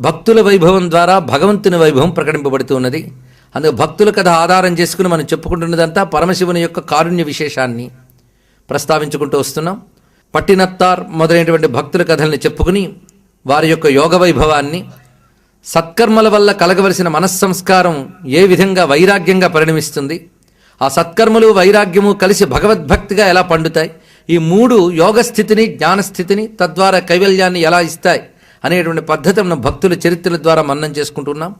భక్తుల వైభవం ద్వారా భగవంతుని వైభవం ప్రకటింపబడుతూ ఉన్నది. అందుకు భక్తుల కథ ఆధారం చేసుకుని మనం చెప్పుకుంటున్నదంతా పరమశివుని యొక్క కారుణ్య విశేషాన్ని ప్రస్తావించుకుంటూ వస్తున్నాం. పట్టినత్తార్ మొదలైనటువంటి భక్తుల కథల్ని చెప్పుకుని వారి యొక్క యోగ వైభవాన్ని సత్కర్మల వల్ల కలగవలసిన మనస్సంస్కారం ఏ విధంగా వైరాగ్యంగా పరిణమిస్తుంది ఆ సత్కర్మలు వైరాగ్యము కలిసి భగవద్భక్తిగా ఎలా పండుతాయి ఈ మూడు యోగ స్థితిని జ్ఞానస్థితిని తద్వారా కైవల్యాన్ని ఎలా ఇస్తాయి అనేటువంటి పద్ధతి మనం భక్తుల చరిత్రల ద్వారా మన్నం చేసుకుంటున్నాం.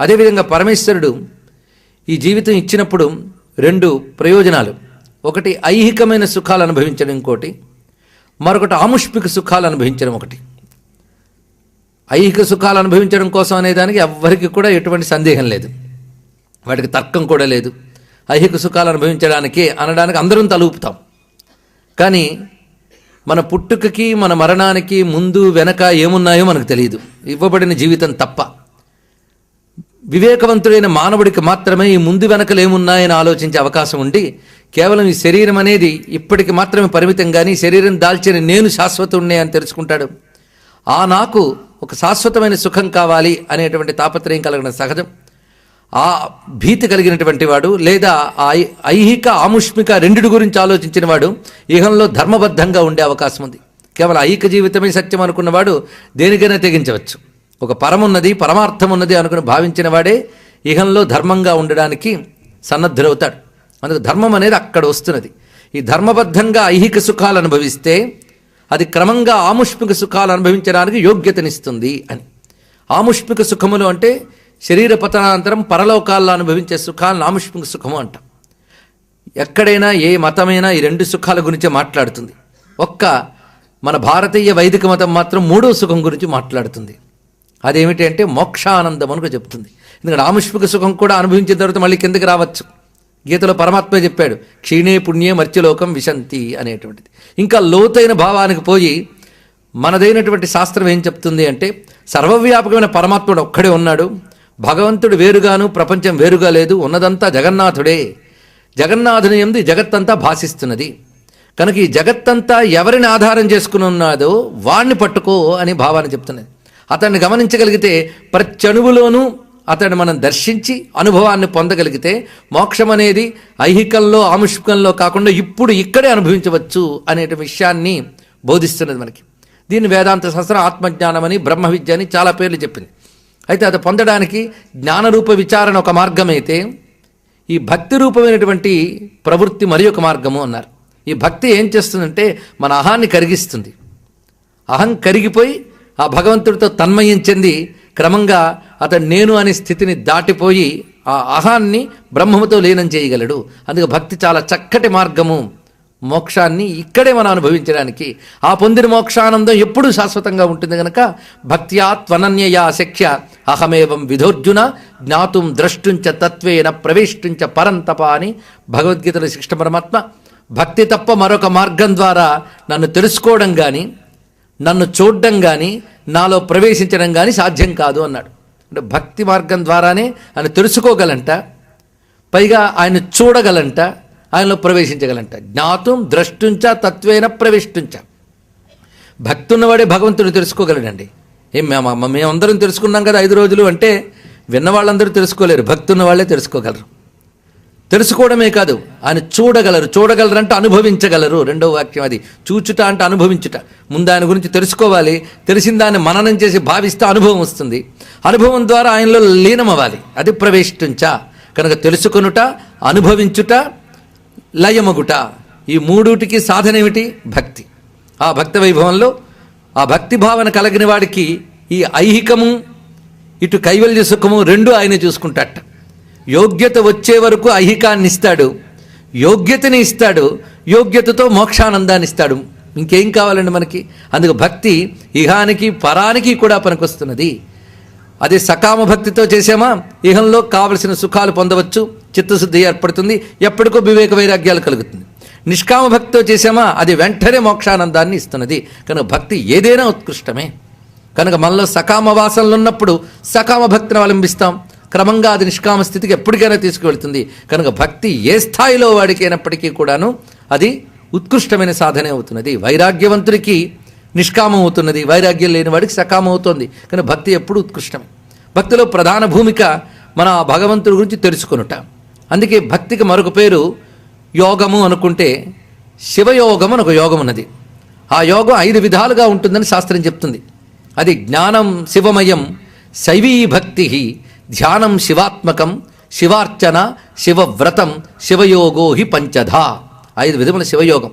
అదేవిధంగా పరమేశ్వరుడు ఈ జీవితం ఇచ్చినప్పుడు రెండు ప్రయోజనాలు. ఒకటి ఐహికమైన సుఖాలు అనుభవించడం ఇంకోటి. మరొకటి ఆముష్మిక సుఖాలు అనుభవించడం ఒకటి. ఐహిక సుఖాలు అనుభవించడం కోసం అనేదానికి ఎవ్వరికి కూడా ఎటువంటి సందేహం లేదు. వాటికి తర్కం కూడా లేదు. ఐహిక సుఖాలు అనుభవించడానికి అనడానికి అందరం తలుపుతాం. కానీ మన పుట్టుకకి మన మరణానికి ముందు వెనక ఏమున్నాయో మనకు తెలియదు. ఇవ్వబడిన జీవితం తప్ప. వివేకవంతుడైన మానవుడికి మాత్రమే ఈ ముందు వెనకలు ఏమున్నాయని ఆలోచించే అవకాశం ఉండి కేవలం ఈ శరీరం అనేది ఇప్పటికి మాత్రమే పరిమితం కానీ శరీరం దాల్చిన నేను శాశ్వతుణ్ణే అని తెలుసుకుంటాడు. ఆ నాకు ఒక శాశ్వతమైన సుఖం కావాలి అనేటువంటి తాపత్రయం కలగడం సహజం. ఆ భీతి కలిగినటువంటి వాడు లేదా ఆ ఐహిక ఆముష్మిక రెండిటి గురించి ఆలోచించిన వాడు ఇహంలో ధర్మబద్ధంగా ఉండే అవకాశం ఉంది. కేవలం ఐహిక జీవితమే సత్యం అనుకున్నవాడు దేనికైనా తెగించవచ్చు. ఒక పరమున్నది పరమార్థం ఉన్నది అనుకుని భావించిన వాడే ఇహంలో ధర్మంగా ఉండడానికి సన్నద్ధులవుతాడు అందుకు ధర్మం అనేది అక్కడ వస్తున్నది. ఈ ధర్మబద్ధంగా ఐహిక సుఖాలు అనుభవిస్తే అది క్రమంగా ఆముష్మిక సుఖాలు అనుభవించడానికి యోగ్యతనిస్తుంది అని. ఆముష్మిక సుఖములు అంటే శరీర పతనానంతరం పరలోకాల్లో అనుభవించే సుఖాలను ఆముష్మిక సుఖము అంటాం. ఎక్కడైనా ఏ మతమైనా ఈ రెండు సుఖాల గురించే మాట్లాడుతుంది. ఒక్క మన భారతీయ వైదిక మతం మాత్రం మూడో సుఖం గురించి మాట్లాడుతుంది. అదేమిటి అంటే మోక్షానందం అనుకు చెప్తుంది. ఎందుకంటే ఆముష్మిక సుఖం కూడా అనుభవించిన తర్వాత మళ్ళీ కిందకి రావచ్చు. గీతలో పరమాత్మ చెప్పాడు క్షీణే పుణ్యే మర్త్యలోకం విశంతి అనేటువంటిది. ఇంకా లోతైన భావానికి పోయి మనదైనటువంటి శాస్త్రం ఏం చెప్తుంది అంటే సర్వవ్యాపకమైన పరమాత్ముడు ఒక్కడే ఉన్నాడు. భగవంతుడు వేరుగాను ప్రపంచం వేరుగా లేదు ఉన్నదంతా జగన్నాథుడే. జగన్నాథుని ఎందు జగత్తంతా భాషిస్తున్నది కనుక ఈ జగత్తంతా ఎవరిని ఆధారం చేసుకుని ఉన్నాదో వాణ్ణి పట్టుకో అని భావాన్ని చెప్తున్నది. అతన్ని గమనించగలిగితే ప్రత్యణువులోనూ అతన్ని మనం దర్శించి అనుభవాన్ని పొందగలిగితే మోక్షం అనేది ఐహికంలో ఆముష్కంలో కాకుండా ఇప్పుడు ఇక్కడే అనుభవించవచ్చు అనే విషయాన్ని బోధిస్తున్నది మనకి. దీన్ని వేదాంత శాస్త్రం ఆత్మజ్ఞానం అని బ్రహ్మ విద్య అని చాలా పేర్లు చెప్పింది. అయితే అది పొందడానికి జ్ఞానరూప విచారణ ఒక మార్గమైతే ఈ భక్తి రూపమైనటువంటి ప్రవృత్తి మరి ఒక మార్గము అన్నారు. ఈ భక్తి ఏం చేస్తుందంటే మన అహాన్ని కరిగిస్తుంది. అహం కరిగిపోయి ఆ భగవంతుడితో తన్మయం చెంది క్రమంగా అతను నేను అనే స్థితిని దాటిపోయి ఆ అహాన్ని బ్రహ్మముతో లీనం చేయగలడు. అందుకే భక్తి చాలా చక్కటి మార్గము. మోక్షాన్ని ఇక్కడే మనం అనుభవించడానికి ఆ పొందిన మోక్షానందం ఎప్పుడూ శాశ్వతంగా ఉంటుంది కనుక భక్త్యా త్వనన్యయా శక్య అహమేవం విధోర్జున జ్ఞాతుం ద్రష్టుంచ తత్వేన ప్రవేష్టుంచ పరంతప అని భగవద్గీతలో శిక్ష పరమాత్మ భక్తి తప్ప మరొక మార్గం ద్వారా నన్ను తెలుసుకోవడం కానీ నన్ను చూడడం కానీ నాలో ప్రవేశించడం కానీ సాధ్యం కాదు అన్నాడు. అంటే భక్తి మార్గం ద్వారానే ఆయన తెలుసుకోగలంట పైగా ఆయన చూడగలంట ఆయనలో ప్రవేశించగలంట. జ్ఞాతం ద్రష్టుంచ తత్వేన ప్రవిష్టించ. భక్తి ఉన్నవాడే భగవంతుడు తెలుసుకోగలడండి. ఏం మేము మేమందరం తెలుసుకున్నాం కదా ఐదు రోజులు అంటే విన్న వాళ్ళందరూ తెలుసుకోలేరు. భక్తి వాళ్ళే తెలుసుకోగలరు. తెలుసుకోవడమే కాదు ఆయన చూడగలరు. చూడగలరంటే అనుభవించగలరు. రెండవ వాక్యం అది. చూచుట అంటే అనుభవించుట. ముందు ఆయన గురించి తెలుసుకోవాలి. తెలిసిన దాన్ని మననం చేసి భావిస్తే అనుభవం వస్తుంది. అనుభవం ద్వారా ఆయనలో లీనమవ్వాలి. అది ప్రవేశించ. కనుక తెలుసుకొనుట అనుభవించుట లయమగుట. ఈ మూడుటికి సాధన ఏమిటి భక్తి. ఆ భక్తి వైభవంలో ఆ భక్తి భావన కలిగిన వాడికి ఈ ఐహికము ఇటు కైవల్య సుఖము రెండు ఆయన చూసుకుంటాట. యోగ్యత వచ్చే వరకు ఐహికాన్ని ఇస్తాడు యోగ్యతని ఇస్తాడు. యోగ్యతతో మోక్షానందాన్ని ఇస్తాడు ఇంకేం కావాలండి మనకి? అందుకు భక్తి ఇహానికి పరానికి కూడా పనికొస్తున్నది. అదే సకామ భక్తితో చేసామా ఇహంలో కావలసిన సుఖాలు పొందవచ్చు చిత్తశుద్ధి ఏర్పడుతుంది ఎప్పటికో వివేక వైరాగ్యాలు కలుగుతుంది. నిష్కామ భక్తితో చేసామా అది వెంటనే మోక్షానందాన్ని ఇస్తున్నది. కనుక భక్తి ఏదైనా ఉత్కృష్టమే. కనుక మనలో సకామ వాసనలు ఉన్నప్పుడు సకామ భక్తిని అవలంబిస్తాం. క్రమంగా అది నిష్కామ స్థితికి ఎప్పటికైనా తీసుకువెళ్తుంది. కనుక భక్తి ఏ స్థాయిలో వాడికైనప్పటికీ కూడాను అది ఉత్కృష్టమైన సాధనే అవుతున్నది. వైరాగ్యవంతుడికి నిష్కామం అవుతున్నది వైరాగ్యం లేని వాడికి సకామం అవుతుంది. కానీ భక్తి ఎప్పుడు ఉత్కృష్టమే. భక్తిలో ప్రధాన భూమిక మన ఆ భగవంతుడి గురించి తెలుసుకొనుట. అందుకే భక్తికి మరొక పేరు యోగము అనుకుంటే శివయోగం అని ఒక యోగం ఉన్నది. ఆ యోగం ఐదు విధాలుగా ఉంటుందని శాస్త్రం చెప్తుంది. అది జ్ఞానం శివమయం శైవీ భక్తి ధ్యానం శివాత్మకం శివార్చన శివవ్రతం శివయోగో హి పంచధ. ఐదు విధముల శివయోగం.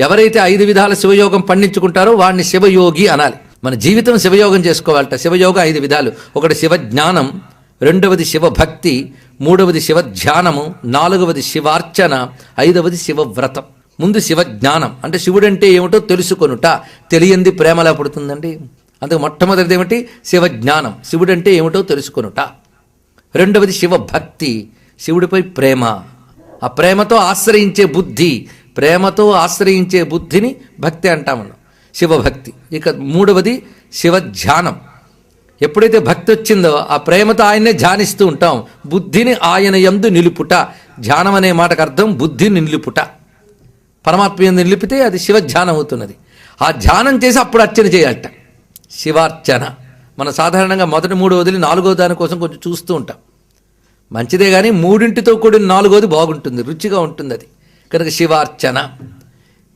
ఎవరైతే ఐదు విధాల శివయోగం పండించుకుంటారో వాడిని శివయోగి అనాలి. మన జీవితం శివయోగం చేసుకోవాలట. శివయోగం ఐదు విధాలు. ఒకటి శివ జ్ఞానం రెండవది శివభక్తి మూడవది శివ ధ్యానము నాలుగవది శివార్చన ఐదవది శివవ్రతం. ముందు శివజ్ఞానం. అంటే శివుడంటే ఏమిటో తెలుసుకొనుట. తెలియంది ప్రేమలా పుడుతుందండి. అందుకు మొట్టమొదటిది ఏమిటి? శివజ్ఞానం. జ్ఞానం శివుడంటే ఏమిటో తెలుసుకొనుట. రెండవది శివభక్తి. శివుడిపై ప్రేమ. ఆ ప్రేమతో ఆశ్రయించే బుద్ధి. ప్రేమతో ఆశ్రయించే బుద్ధిని భక్తి అంటామన్నాం. శివభక్తి. ఇక మూడవది శివ ధ్యానం ఎప్పుడైతే భక్తి వచ్చిందో ఆ ప్రేమతో ఆయన్నే ధ్యానిస్తూ ఉంటాం. బుద్ధిని ఆయన ఎందు నిలుపుట. ధ్యానం అనే మాటకు అర్థం బుద్ధిని నిలుపుట. పరమాత్మ ఎందు నిలిపితే అది శివ ధ్యానం అవుతున్నది. ఆ ధ్యానం చేసి అప్పుడు అర్చన చేయాలట. శివార్చన. మనం సాధారణంగా మొదటి మూడు వదిలి నాలుగో దాని కోసం కొంచెం చూస్తూ ఉంటాం. మంచిదే కానీ మూడింటితో కూడిన నాలుగోది బాగుంటుంది. రుచిగా ఉంటుంది అది కనుక శివార్చన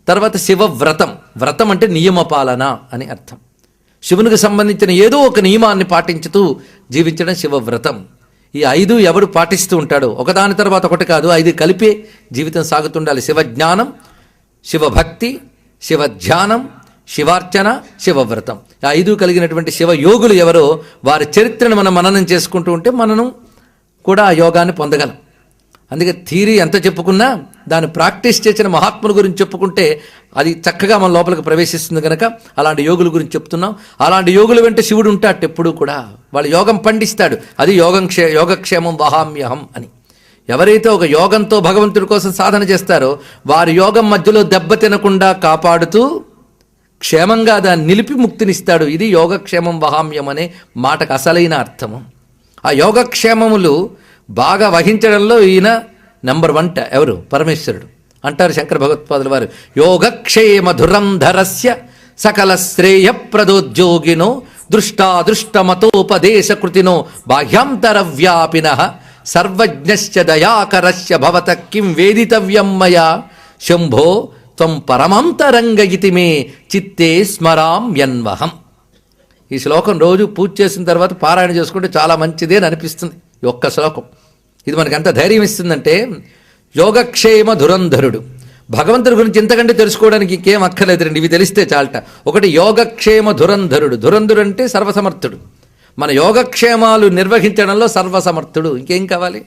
తర్వాత శివవ్రతం. వ్రతం అంటే నియమపాలన అని అర్థం. శివునికి సంబంధించిన ఏదో ఒక నియమాన్ని పాటించుతూ జీవించడం శివవ్రతం. ఈ ఐదు ఎవడు పాటిస్తూ ఉంటాడో ఒకదాని తర్వాత ఒకటి కాదు ఐదు కలిపే జీవితం సాగుతుండాలి. శివజ్ఞానం శివభక్తి శివధ్యానం శివార్చన శివవ్రతం. ఐదు కలిగినటువంటి శివయోగులు ఎవరో వారి చరిత్రను మనం మననం చేసుకుంటూ ఉంటే మనను కూడా ఆ యోగాన్ని పొందగలం. అందుకే థీరీ ఎంత చెప్పుకున్నా దాన్ని ప్రాక్టీస్ చేసిన మహాత్ముల గురించి చెప్పుకుంటే అది చక్కగా మన లోపలికి ప్రవేశిస్తుంది కనుక అలాంటి యోగుల గురించి చెప్తున్నాం. అలాంటి యోగుల వెంట శివుడు ఉంటాడు ఎప్పుడూ కూడా. వాళ్ళు యోగం పండిస్తాడు. అది యోగం క్షే యోగక్షేమం వహామ్యహం అని. ఎవరైతే ఒక యోగంతో భగవంతుడి కోసం సాధన చేస్తారో వారి యోగం మధ్యలో దెబ్బ తినకుండా కాపాడుతూ క్షేమంగా దాన్ని నిలిపి ముక్తినిస్తాడు. ఇది యోగక్షేమం వహామ్యం అనే మాటకు అసలైన అర్థము. ఆ యోగక్షేమములు బాగా వహించడంలో ఈయన నంబర్ వన్ ఎవరు? పరమేశ్వరుడు. అంటారు శంకర భగవత్పాదుల వారు. యోగక్షేమ ధురంధరస్య సకల శ్రేయ ప్రదోద్యోగినో దృష్టాదృష్టమతోపదేశకృతినో బాహ్యాంతర వ్యాపిన సర్వజ్ఞశ్చ దయాకరస్య భవత కిం వేదితవ్యం మయా? శంభో త్వం పరమాంతరంగ ఇతి మే చిత్తే స్మరామ్యన్వహం ఈ శ్లోకం రోజు పూజ చేసిన తర్వాత పారాయణ చేసుకుంటే చాలా మంచిదే అని అనిపిస్తుంది. ఈ ఒక్క శ్లోకం. ఇది మనకు ఎంత ధైర్యం ఇస్తుందంటే యోగక్షేమ ధురంధరుడు. భగవంతుడి గురించి ఇంతకంటే తెలుసుకోవడానికి ఇంకేం అక్కర్లేదు రండి ఇవి తెలిస్తే చాలట. ఒకటి యోగక్షేమ ధురంధరుడు. ధురంధుడు అంటే సర్వసమర్థుడు. మన యోగక్షేమాలు నిర్వహించడంలో సర్వసమర్థుడు. ఇంకేం కావాలి?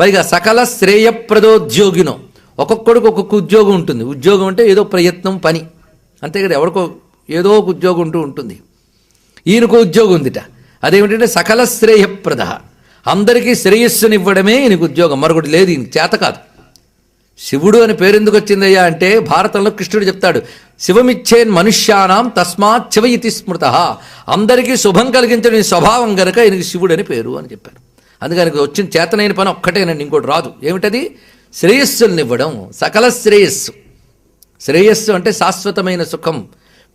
పైగా సకల శ్రేయప్రదోద్యోగినో. ఒక్కొక్కడికి ఒక్కొక్క ఉద్యోగం ఉంటుంది. ఉద్యోగం అంటే ఏదో ప్రయత్నం పని. అంతే కదా ఎవరికో ఏదో ఒక ఉద్యోగం ఉంటూ ఉంటుంది. ఈయనకు ఉద్యోగం ఉందిట. అదేమిటంటే సకల శ్రేయప్రద. అందరికీ శ్రేయస్సునివ్వడమే ఈయనకు ఉద్యోగం. మరొకటి లేదు ఈయన చేత కాదు. శివుడు అని పేరెందుకు వచ్చిందయ్యా అంటే భారతంలో కృష్ణుడు చెప్తాడు శివమిచ్చేన్ మనుష్యానాం తస్మాత్ శివ ఇతి స్మృత. అందరికీ శుభం కలిగించడం స్వభావం గనక ఈయనకి శివుడు అని పేరు అని చెప్పారు. అందుకని ఆయనకు వచ్చిన చేతనైన పని ఒక్కటేనండి ఇంకోటి రాదు. ఏమిటది? శ్రేయస్సునివ్వడం సకల శ్రేయస్సు. శ్రేయస్సు అంటే శాశ్వతమైన సుఖం.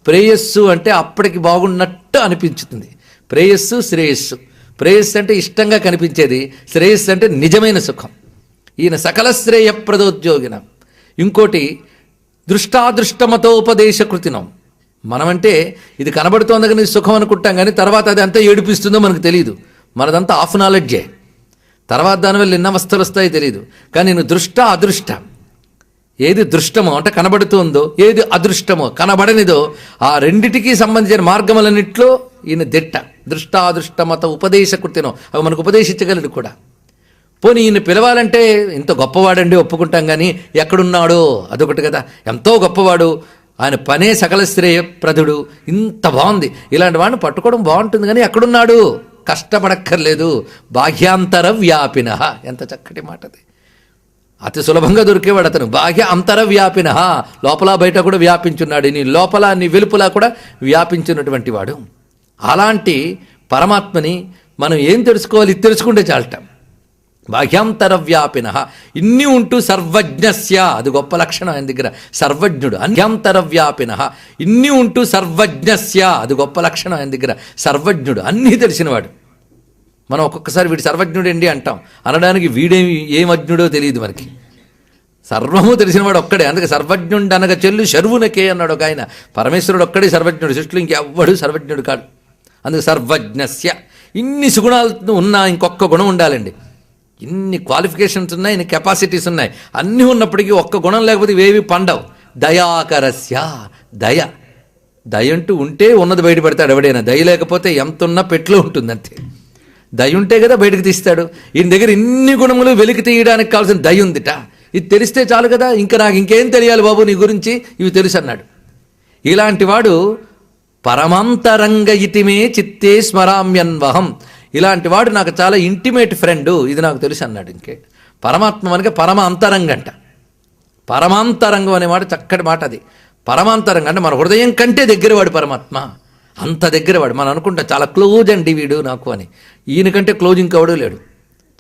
ప్రేయస్సు అంటే అప్పటికి బాగున్నట్టు అనిపించుతుంది. ప్రేయస్సు శ్రేయస్సు. ప్రేయస్సు అంటే ఇష్టంగా కనిపించేది శ్రేయస్సు అంటే నిజమైన సుఖం. ఈయన సకల శ్రేయప్రదోద్యోగిన ఇంకోటి దృష్టాదృష్టమతోపదేశకృతినం మనమంటే ఇది కనబడుతోంది కానీ సుఖం అనుకుంటాం కానీ తర్వాత అది అంతా ఏడిపిస్తుందో మనకు తెలియదు మనదంతా ఆఫ్ నాలెడ్జే. తర్వాత దానివల్ల ఎన్ని అవస్థలు వస్తాయో తెలియదు కానీ నేను దృష్ట అదృష్ట ఏది దృష్టమో అంటే కనబడుతుందో ఏది అదృష్టమో కనబడనిదో ఆ రెండిటికి సంబంధించిన మార్గములన్నిట్లో ఈయన దిట్ట. దృష్టాదృష్టమత ఉపదేశకృతినో అవి మనకు ఉపదేశించగలడు కూడా. పోనీ ఈయన పిలవాలంటే ఇంత గొప్పవాడండి ఒప్పుకుంటాం కానీ ఎక్కడున్నాడో? అదొకటి కదా. ఎంతో గొప్పవాడు. ఆయన పనే సకల శ్రేయప్రదుడు. ఇంత బాగుంది. ఇలాంటి వాడిని పట్టుకోవడం బాగుంటుంది కానీ ఎక్కడున్నాడు? కష్టపడక్కర్లేదు. బాహ్యాంతర వ్యాపిన. ఎంత చక్కటి మాటది. అతి సులభంగా దొరికేవాడు అతను. బాహ్య అంతర వ్యాపిన లోపల బయట కూడా వ్యాపించున్నాడు. నీ లోపల నీ వెలుపల కూడా వ్యాపించినటువంటి వాడు. అలాంటి పరమాత్మని మనం ఏం తెలుసుకోవాలి? తెలుసుకుంటే చాలట. బాహ్యాంతర వ్యాపిన ఇన్ని ఉంటూ సర్వజ్ఞస్య. అది గొప్ప లక్షణం ఆయన దగ్గర. సర్వజ్ఞుడు. అన్యాంతర వ్యాపిన ఇన్ని ఉంటూ సర్వజ్ఞస్య. అది గొప్ప లక్షణం ఆయన దగ్గర. సర్వజ్ఞుడు. అన్నీ తెలిసినవాడు. మనం ఒక్కొక్కసారి వీడు సర్వజ్ఞుడండి అంటాం. అనడానికి వీడేమి ఏం అజ్ఞుడో తెలియదు మనకి. సర్వము తెలిసినవాడు ఒక్కడే. అందుకే సర్వజ్ఞుడు అనగా చెల్లు శర్వునకే అన్నాడు ఒక ఆయన. పరమేశ్వరుడు ఒక్కడే సర్వజ్ఞుడు. సృష్టిలో ఇంకెవ్వడు సర్వజ్ఞుడు కాడు. అందుకే సర్వజ్ఞస్య. ఇన్ని సుగుణాలు ఉన్నా ఇంకొక గుణం ఉండాలండి. ఇన్ని క్వాలిఫికేషన్స్ ఉన్నాయి ఇన్ని కెపాసిటీస్ ఉన్నాయి. అన్నీ ఉన్నప్పటికీ ఒక్క గుణం లేకపోతే ఇవేవి పండవు. దయాకరస్య. దయ. దయ అంటూ ఉంటే ఉన్నది బయట పెడతాడు ఎవడైనా. దయ లేకపోతే ఎంత ఉన్నా పెట్లో ఉంటుంది అంతే దయ ఉంటే కదా బయటకు తీస్తాడు. ఈయన దగ్గర ఇన్ని గుణములు వెలికి తీయడానికి కావాల్సిన దయ ఉందిట. ఇది తెలిస్తే చాలు కదా ఇంకా నాకు ఇంకేం తెలియాలి బాబు నీ గురించి? ఇవి తెలుసు అన్నాడు. ఇలాంటి వాడు పరమాంతరంగ ఇతిమే చిత్తే స్మరామ్యన్వహం. ఇలాంటి వాడు నాకు చాలా ఇంటిమేట్ ఫ్రెండ్ ఇది నాకు తెలుసు అన్నాడు ఇంకే. పరమాత్మ మనకి పరమ అంతరంగంట పరమాంతరంగం అనే మాట చక్కటి మాట అది. పరమాంతరంగం అంటే మన హృదయం కంటే దగ్గరవాడు పరమాత్మ. అంత దగ్గరవాడు. మనం అనుకుంటా చాలా క్లోజ్ అండి వీడు నాకు అని. ఈయనకంటే క్లోజ్ ఇంకెవడూ లేడు.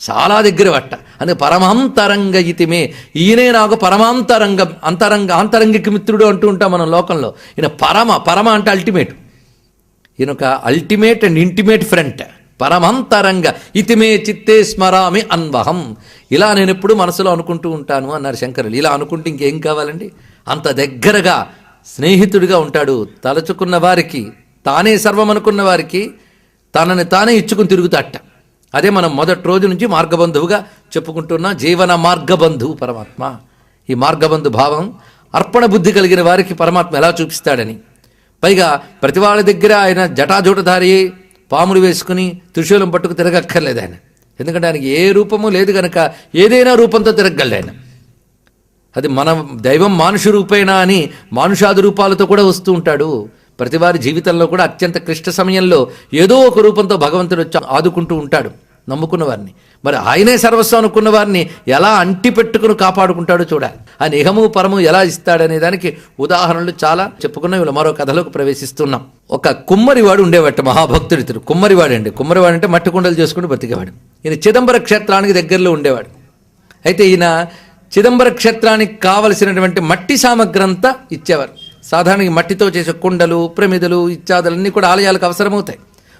చాలా దగ్గర పట్ట అందుకే పరమాంతరంగ ఇతిమే. ఈయనే నాకు పరమాంతరంగ అంతరంగ ఆంతరంగిక మిత్రుడు అంటూ ఉంటాం మనం లోకంలో. ఈయన పరమ పరమ అంటే అల్టిమేట్ ఈయన ఒక అల్టిమేట్ అండ్ ఇంటిమేట్ ఫ్రంట్ పరమాంతరంగ ఇతిమే చిత్తే స్మరామి అన్వహం. ఇలా నేను ఎప్పుడు మనసులో అనుకుంటూ ఉంటాను అన్నారు శంకరులు. ఇలా అనుకుంటే ఇంకేం కావాలండి? అంత దగ్గరగా స్నేహితుడిగా ఉంటాడు. తలచుకున్న వారికి తానే సర్వం అనుకున్న వారికి తనని తానే ఇచ్చుకుని తిరుగుతాట. అదే మనం మొదటి రోజు నుంచి మార్గబంధువుగా చెప్పుకుంటున్న జీవన మార్గబంధువు పరమాత్మ. ఈ మార్గబంధు భావం అర్పణ బుద్ధి కలిగిన వారికి పరమాత్మ ఎలా చూపిస్తాడని. పైగా ప్రతి వాళ్ళ దగ్గర ఆయన జటాజూటధారి పాములు వేసుకుని త్రిశూలం పట్టుకు తిరగక్కర్లేదు ఆయన. ఎందుకంటే ఆయనకి ఏ రూపము లేదు కనుక ఏదైనా రూపంతో తిరగలడు ఆయన. అది మన దైవం మానుష రూపేనా అని మానుషాది రూపాలతో కూడా వస్తూ ఉంటాడు. ప్రతివారి జీవితంలో కూడా అత్యంత క్లిష్ట సమయంలో ఏదో ఒక రూపంతో భగవంతుడు వచ్చి ఆదుకుంటూ ఉంటాడు నమ్ముకున్న వారిని. మరి ఆయనే సర్వస్వం అనుకున్న వారిని ఎలా అంటి పెట్టుకుని కాపాడుకుంటాడో చూడాలి. ఆ నిహము పరము ఎలా ఇస్తాడనే దానికి ఉదాహరణలు చాలా చెప్పుకున్నాం. ఇలా మరో కథలోకి ప్రవేశిస్తున్నాం. ఒక కుమ్మరివాడు ఉండేవాట మహాభక్తుడు ఇతడు కుమ్మరివాడు అండి. కుమ్మరివాడు అంటే మట్టి కుండలు చేసుకుని బతికేవాడు. ఈయన చిదంబర క్షేత్రానికి దగ్గరలో ఉండేవాడు. అయితే ఈయన చిదంబర క్షేత్రానికి కావలసినటువంటి మట్టి సామగ్రి అంతా ఇచ్చేవారు. సాధారణంగా మట్టితో చేసే కుండలు ప్రమిదలు ఇత్యాదులన్నీ కూడా ఆలయాలకు అవసరమవుతాయి.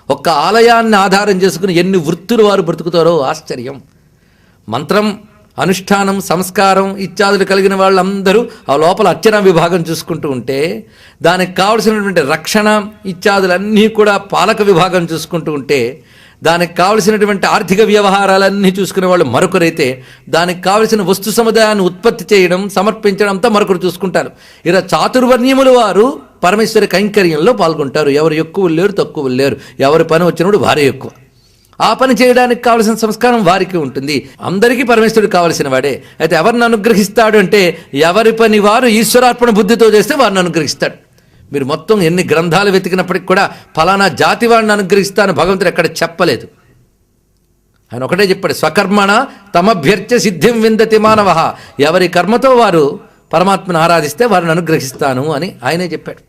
ఒక్క ఆలయాన్ని ఆధారం చేసుకుని ఎన్ని వృత్తులు వారు బ్రతుకుతారో ఆశ్చర్యం. మంత్రం అనుష్ఠానం సంస్కారం ఇత్యాదులు కలిగిన వాళ్ళందరూ ఆ లోపల అర్చన విభాగం చూసుకుంటూ ఉంటే దానికి కావలసినటువంటి రక్షణ ఇత్యాదులన్నీ కూడా పాలక విభాగం చూసుకుంటూ ఉంటే దానికి కావలసినటువంటి ఆర్థిక వ్యవహారాలన్నీ చూసుకునే వాళ్ళు మరొకరైతే దానికి కావలసిన వస్తు సముదాయాన్ని ఉత్పత్తి చేయడం సమర్పించడం అంతా మరొకరు చూసుకుంటారు. ఇలా చాతుర్వర్ణ్యములు వారు పరమేశ్వరి కైంకర్యంలో పాల్గొంటారు. ఎవరు ఎక్కువ లేరు తక్కువ లేరు. ఎవరి పని వచ్చినప్పుడు వారే ఎక్కువ. ఆ పని చేయడానికి కావలసిన సంస్కారం వారికి ఉంటుంది. అందరికీ పరమేశ్వరుడు కావలసిన వాడే. అయితే ఎవరిని అనుగ్రహిస్తాడు అంటే ఎవరి పని వారు ఈశ్వరార్పణ బుద్ధితో చేస్తే వారిని అనుగ్రహిస్తాడు. మీరు మొత్తం ఎన్ని గ్రంథాలు వెతికినప్పటికి కూడా ఫలానా జాతి వాడిని అనుగ్రహిస్తాను భగవంతుడు ఎక్కడ చెప్పలేదు. ఆయన ఒకటే చెప్పాడు స్వకర్మణ తమభ్యర్చ సిద్ధిం విందతి మానవ. ఎవరి కర్మతో వారు పరమాత్మను ఆరాధిస్తే వారిని అనుగ్రహిస్తాను అని ఆయనే చెప్పాడు.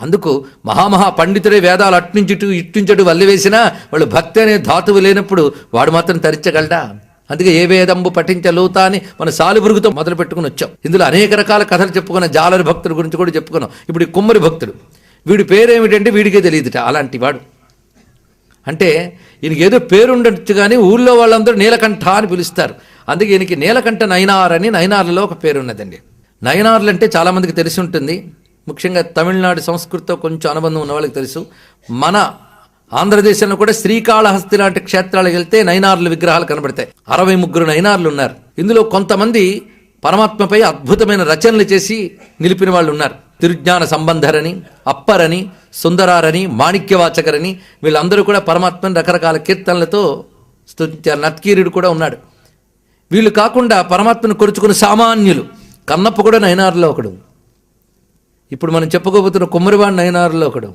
అందుకు మహామహా పండితుడే వేదాలు అట్నుంచుటు ఇట్నుంచటు వల్లివేసినా వాళ్ళు భక్తి అనే ధాతువు లేనప్పుడు వాడు మాత్రం తరించగలడా? అందుకే ఏ వేదంబు పఠించలోతా అని మన సాలుబురుగుతో మొదలు పెట్టుకుని వచ్చాం. ఇందులో అనేక రకాల కథలు చెప్పుకున్న జాలరి భక్తుల గురించి కూడా చెప్పుకున్నాం. ఇప్పుడు ఈ కుమ్మరి భక్తుడు వీడి పేరేమిటంటే వీడికే తెలియదుట అలాంటి వాడు. అంటే ఈయనకి ఏదో పేరుండొచ్చు కానీ ఊళ్ళో వాళ్ళందరూ నీలకంఠ అని పిలుస్తారు. అందుకే ఈయనకి నీలకంఠ నయనార్ అని నయనార్లలో ఒక పేరు ఉన్నదండి నయనార్లు అంటే చాలామందికి తెలిసి ఉంటుంది. ముఖ్యంగా తమిళనాడు సంస్కృతితో కొంచెం అనుబంధం ఉన్న వాళ్ళకి తెలుసు. మన ఆంధ్రదేశంలో కూడా శ్రీకాళహస్తి లాంటి క్షేత్రాలకు వెళ్తే నైనార్ల విగ్రహాలు కనబడతాయి. అరవై ముగ్గురు నైనార్లు ఉన్నారు. ఇందులో కొంతమంది పరమాత్మపై అద్భుతమైన రచనలు చేసి నిలిపిన వాళ్ళు ఉన్నారు. తిరుజ్ఞాన సంబంధరని అప్పరని సుందరారని మాణిక్యవాచకరని వీళ్ళందరూ కూడా పరమాత్మని రకరకాల కీర్తనలతో స్తుతించారు. నత్కీరుడు కూడా ఉన్నాడు. వీళ్ళు కాకుండా పరమాత్మను కొరుచుకున్న సామాన్యులు కన్నప్ప కూడా నయనారులో ఒకడు. ఇప్పుడు మనం చెప్పుకోబోతున్న కుమ్మరివాడు నయనారులో ఒకడు.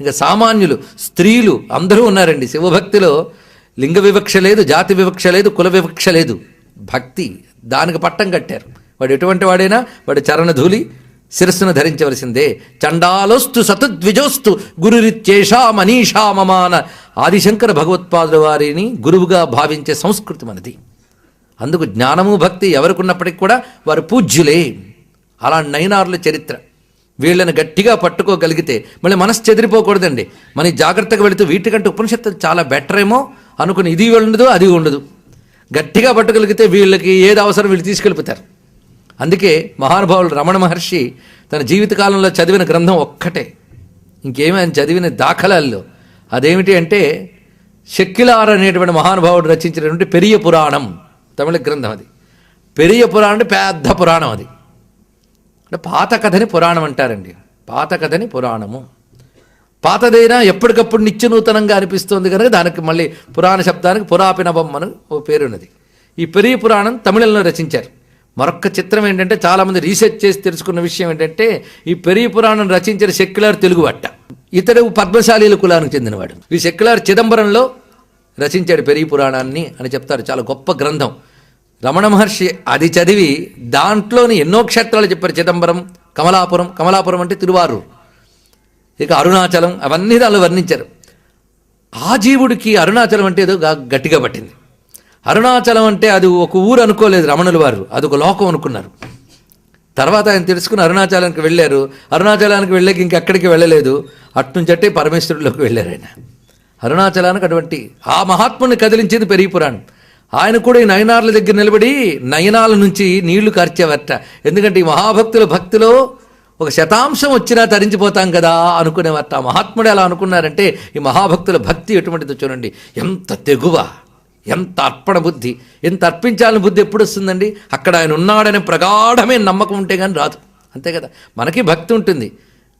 ఇంకా సామాన్యులు స్త్రీలు అందరూ ఉన్నారండి. శివభక్తిలో లింగ వివక్ష లేదు జాతి వివక్ష లేదు కుల వివక్ష లేదు. భక్తి దానికి పట్టం కట్టారు. వాడు ఎటువంటి వాడైనా వాడు చరణధూలి శిరస్సును ధరించవలసిందే. చండాలోస్తు సతద్విజోస్తు గురురిత్యేషా మనీషా మమాన ఆదిశంకర భగవత్పాదుల వారిని గురువుగా భావించే సంస్కృతి మనది. అందుకు జ్ఞానము భక్తి ఎవరికి ఉన్నప్పటికీ కూడా వారు పూజ్యులే. అలా నయనారుల చరిత్ర. వీళ్ళని గట్టిగా పట్టుకోగలిగితే మళ్ళీ మనసు చెదిరిపోకూడదండి. మన జాగ్రత్తగా వెళుతూ వీటికంటే ఉపనిషత్తులు చాలా బెటర్ ఏమో అనుకుని ఇది ఉండదు అది ఉండదు. గట్టిగా పట్టుకోగలిగితే వీళ్ళకి ఏది అవసరం వీళ్ళు తీసుకెళ్ళిపోతారు. అందుకే మహానుభావులు రమణ మహర్షి తన జీవితకాలంలో చదివిన గ్రంథం ఒక్కటే. ఇంకేమీ ఆయన చదివిన దాఖలాల్లో అదేమిటి అంటే శక్కిలార్ అనేటువంటి మహానుభావుడు రచించినటువంటి పెరియ పురాణం తమిళ గ్రంథం అది. పెరియ పురాణం అంటే పెద్ద పురాణం అది. పాత కథని పురాణం అంటారండి. పాత కథని పురాణము. పాతదైనా ఎప్పటికప్పుడు నిత్య నూతనంగా అనిపిస్తుంది కనుక దానికి మళ్ళీ పురాణ శబ్దానికి పురాపినవం అని ఓ పేరున్నది. ఈ పెరియ పురాణం తమిళంలో రచించారు. మరొక చిత్రం ఏంటంటే చాలామంది రీసెర్చ్ చేసి తెలుసుకున్న విషయం ఏంటంటే ఈ పెరియ పురాణం రచించిన సెక్యులర్ తెలుగు అట్ట ఇతడు పద్మశాలీల కులానికి చెందినవాడు. ఈ సెక్యులర్ చిదంబరంలో రచించాడు పెరియ పురాణాన్ని అని చెప్తారు. చాలా గొప్ప గ్రంథం. రమణ మహర్షి అది చదివి దాంట్లోని ఎన్నో క్షేత్రాలు చెప్పారు. చిదంబరం కమలాపురం కమలాపురం అంటే తిరువారు ఇక అరుణాచలం అవన్నీ దానిలో వర్ణించారు. ఆ జీవుడికి అరుణాచలం అంటే ఏదో గట్టిగా పట్టింది. అరుణాచలం అంటే అది ఒక ఊరు అనుకోలేదు రమణుల వారు. అది ఒక లోకం అనుకున్నారు. తర్వాత ఆయన తెలుసుకుని అరుణాచలానికి వెళ్ళారు. అరుణాచలానికి వెళ్ళాక ఇంకెక్కడికి వెళ్ళలేదు. అట్నుంచట్టే పరమేశ్వరుడిలోకి వెళ్ళారు ఆయన. అరుణాచలానికి అటువంటి ఆ మహాత్ముని కదిలించేది పెరిగి పురాణం. ఆయన కూడా ఈ నయనార్ల దగ్గర నిలబడి నయనాల నుంచి నీళ్ళు కార్చేవట. ఎందుకంటే ఈ మహాభక్తుల భక్తిలో ఒక శతాంశం వచ్చినా తరించిపోతాం కదా అనుకునేవట. మహాత్ముడు ఎలా అనుకున్నారంటే ఈ మహాభక్తుల భక్తి ఎటువంటిదో చూడండి. ఎంత తెగువ ఎంత అర్పణ బుద్ధి ఎంత అర్పించాలని బుద్ధి ఎప్పుడు వస్తుందండి? అక్కడ ఆయన ఉన్నాడనే ప్రగాఢమైన నమ్మకం ఉంటే కానీ రాదు. అంతే కదా? మనకి భక్తి ఉంటుంది.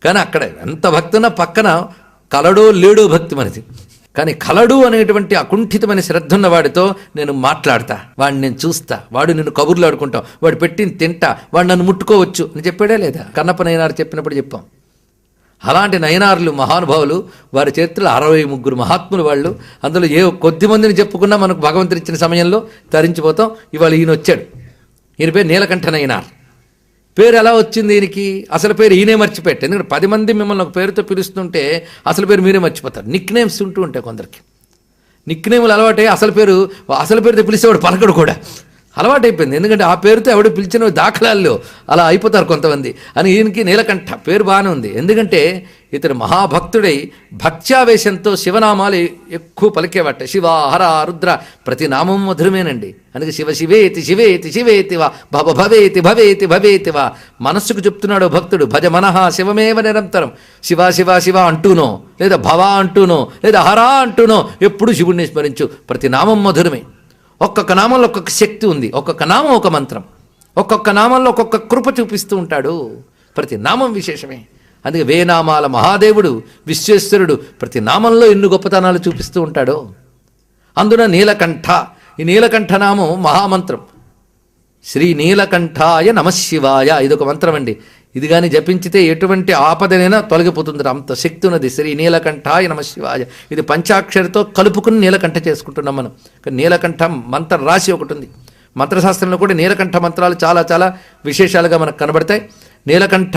కానీ అక్కడ ఎంత భక్తి ఉన్నా పక్కన కలడో లేడో భక్తి మనది. కానీ కలడు అనేటువంటి అకుంఠితమైన శ్రద్ధ ఉన్న వాడితో నేను మాట్లాడతా. వాడిని నేను చూస్తా. వాడు నిన్ను కబుర్లు ఆడుకుంటాం. వాడు పెట్టిన తింటా. వాడు నన్ను ముట్టుకోవచ్చు. అని చెప్పాడే లేదా? కన్నప్ప నయనారు చెప్పినప్పుడు చెప్పాం. అలాంటి నయనారులు మహానుభావులు వారి చరిత్రలో అరవై ముగ్గురు మహాత్ములు వాళ్ళు అందులో ఏ కొద్ది మందిని చెప్పుకున్నా మనకు భగవంతుడిచ్చిన సమయంలో తరించిపోతాం. ఇవాళ ఈయన వచ్చాడు ఈయన పేరు నీలకంఠ నయనార్. పేరు ఎలా వచ్చింది ఈయనకి? అసలు పేరు ఈయనే మర్చిపెట్టే. ఎందుకంటే పది మంది మిమ్మల్ని ఒక పేరుతో పిలుస్తుంటే అసలు పేరు మీరే మర్చిపోతారు. నిక్ నేమ్స్ ఉంటూ ఉంటాయి కొందరికి. నిక్ నేములు అలవాటే అసలు పేరు అసలు పేరుతో పిలిచేవాడు పలకడు కూడా. అలవాటైపోయింది. ఎందుకంటే ఆ పేరుతో ఎవడు పిలిచిన దాఖలాల్లో అలా అయిపోతారు కొంతమంది. అని ఈయనకి నీలకంఠ పేరు బాగానే ఉంది. ఎందుకంటే ఇతడు మహాభక్తుడై భక్త్యావేశంతో శివనామాలు ఎక్కువ పలికేవట. శివ హర రుద్ర ప్రతి నామం మధురమేనండి. అందుకే శివ శివేతి శివేతి శివేతి వా భవ భవేతి భవేతి భవేతి వా. మనస్సుకు చెప్తున్నాడు భక్తుడు భజ మనహ శివమేవ నిరంతరం. శివ శివ శివ అంటూనో లేదా భవ అంటూనో లేదా హర అంటూనో ఎప్పుడు శివుణ్ణి స్మరించు. ప్రతి నామం మధురమే. ఒక్కొక్క నామంలో ఒక్కొక్క శక్తి ఉంది. ఒక్కొక్క నామం ఒక మంత్రం. ఒక్కొక్క నామంలో ఒక్కొక్క కృప చూపిస్తూ ఉంటాడు. ప్రతి నామం విశేషమే. అందుకే వేనామాల మహాదేవుడు విశ్వేశ్వరుడు ప్రతి నామంలో ఎన్ని గొప్పతనాలు చూపిస్తూ ఉంటాడో. అందున నీలకంఠ. ఈ నీలకంఠ నామం మహామంత్రం. శ్రీ నీలకంఠాయ నమశివాయ ఇదొక మంత్రం అండి. ఇది కానీ జపించితే ఎటువంటి ఆపదనైనా తొలగిపోతుంది అంత శక్తి ఉన్నది శ్రీ నీలకంఠాయ నమశివాయ ఇది పంచాక్షరితో కలుపుకుని నీలకంఠ చేసుకుంటున్నాం మనం. నీలకంఠ మంత్ర రాశి ఒకటి ఉంది. మంత్రశాస్త్రంలో కూడా నీలకంఠ మంత్రాలు చాలా చాలా విశేషాలుగా మనకు కనబడతాయి. నీలకంఠ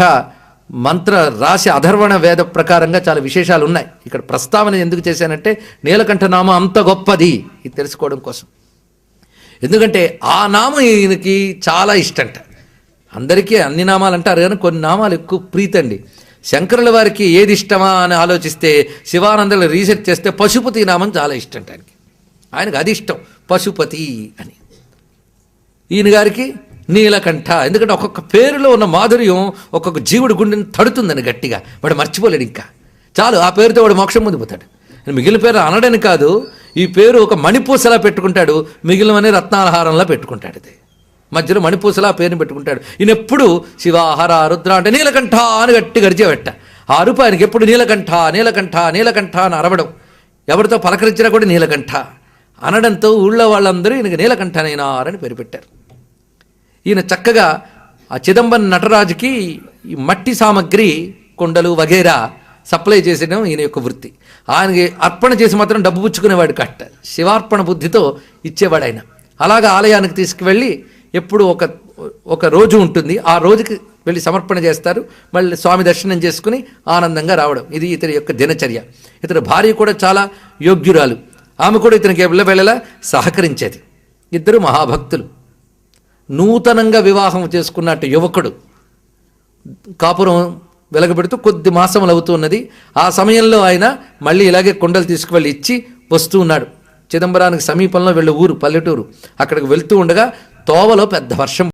మంత్ర రాశి అధర్వణ వేద ప్రకారంగా చాలా విశేషాలు ఉన్నాయి. ఇక్కడ ప్రస్తావన ఎందుకు చేశానంటే నీలకంఠ నామం అంత గొప్పది. ఇది తెలుసుకోవడం కోసం. ఎందుకంటే ఆ నామం ఈయనకి చాలా ఇష్టంట. అందరికీ అన్ని నామాలు అంటారు కానీ కొన్ని నామాలు ఎక్కువ ప్రీతండి శంకరుల వారికి ఏది ఇష్టమా అని ఆలోచిస్తే శివానందలు రీసెర్చ్ చేస్తే పశుపతి నామం చాలా ఇష్టంట ఆయనకి. ఆయనకు అది ఇష్టం పశుపతి అని. ఈయన గారికి నీలకంఠ ఎందుకంటే ఒక్కొక్క పేరులో ఉన్న మాధుర్యం ఒక్కొక్క జీవుడి గుండెని తడుతుందని గట్టిగా. వాడు మర్చిపోలేడు ఇంకా. చాలు ఆ పేరుతో వాడు మోక్షం పొందిపోతాడు మిగిలిన పేరు అనడని కాదు ఈ పేరు ఒక మణిపూసలా పెట్టుకుంటాడు మిగిలినవన్నీ రత్నాలహారంలా పెట్టుకుంటాడు ఇది. మధ్యలో మణిపూసలా పేరుని పెట్టుకుంటాడు. ఈయన ఎప్పుడు శివాహర రుద్ర అంటే నీలకంఠ అని గట్టి గరిచేవెట్ట ఆ అరుపు ఆయనకి ఎప్పుడు నీలకంఠ నీలకంఠ నీలకంఠ అని అరవడం. ఎవరితో పలకరించినా కూడా నీలకంఠ. అనడంతో ఊళ్ళో వాళ్ళందరూ ఈయనకి నీలకంఠనైనారని పేరు పెట్టారు. ఈయన చక్కగా ఆ చిదంబరం నటరాజుకి ఈ మట్టి సామగ్రి కొండలు వగేరా సప్లై చేసడం ఈయన యొక్క వృత్తి. ఆయనకి అర్పణ చేసి మాత్రం డబ్బు పుచ్చుకునేవాడు కట్ట. శివార్పణ బుద్ధితో ఇచ్చేవాడు ఆయన. అలాగా ఆలయానికి తీసుకువెళ్ళి ఎప్పుడు ఒక ఒక రోజు ఉంటుంది. ఆ రోజుకి వెళ్ళి సమర్పణ చేస్తారు. మళ్ళీ స్వామి దర్శనం చేసుకుని ఆనందంగా రావడం. ఇది ఇతని యొక్క దినచర్య. ఇతని భార్య కూడా చాలా యోగ్యురాలు. ఆమె కూడా ఇతనికి వెళ్ళ వెళ్ళేలా సహకరించేది. ఇద్దరు మహాభక్తులు. నూతనంగా వివాహం చేసుకున్నట్టు యువకుడు కాపురం వెలగబెడుతూ కొద్ది మాసములు అవుతున్నది ఆ సమయంలో ఆయన మళ్ళీ ఇలాగే కుండలు తీసుకువెళ్ళి ఇచ్చి వస్తూ ఉన్నాడు. చిదంబరానికి సమీపంలో వెళ్ళే ఊరు పల్లెటూరు. అక్కడికి వెళ్తూ ఉండగా తోవలో పెద్ద వర్షం